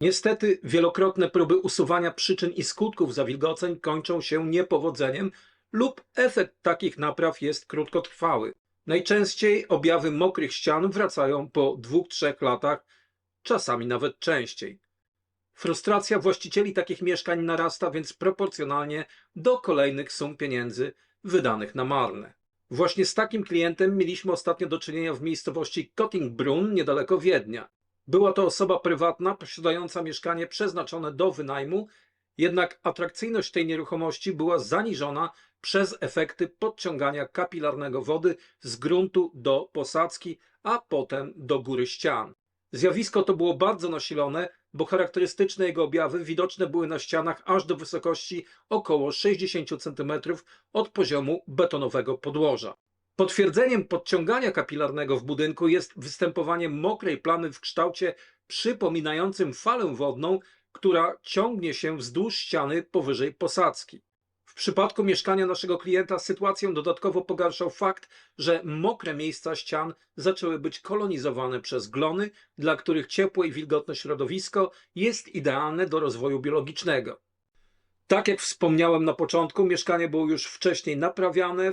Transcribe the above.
Niestety wielokrotne próby usuwania przyczyn i skutków zawilgoceń kończą się niepowodzeniem lub efekt takich napraw jest krótkotrwały. Najczęściej objawy mokrych ścian wracają po dwóch, trzech latach, czasami nawet częściej. Frustracja właścicieli takich mieszkań narasta więc proporcjonalnie do kolejnych sum pieniędzy wydanych na marne. Właśnie z takim klientem mieliśmy ostatnio do czynienia w miejscowości Kottingbrunn niedaleko Wiednia. Była to osoba prywatna posiadająca mieszkanie przeznaczone do wynajmu, jednak atrakcyjność tej nieruchomości była zaniżona przez efekty podciągania kapilarnego wody z gruntu do posadzki, a potem do góry ścian. Zjawisko to było bardzo nasilone, bo charakterystyczne jego objawy widoczne były na ścianach aż do wysokości około 60 cm od poziomu betonowego podłoża. Potwierdzeniem podciągania kapilarnego w budynku jest występowanie mokrej plamy w kształcie przypominającym falę wodną, która ciągnie się wzdłuż ściany powyżej posadzki. W przypadku mieszkania naszego klienta sytuację dodatkowo pogarszał fakt, że mokre miejsca ścian zaczęły być kolonizowane przez glony, dla których ciepłe i wilgotne środowisko jest idealne do rozwoju biologicznego. Tak jak wspomniałem na początku, mieszkanie było już wcześniej naprawiane,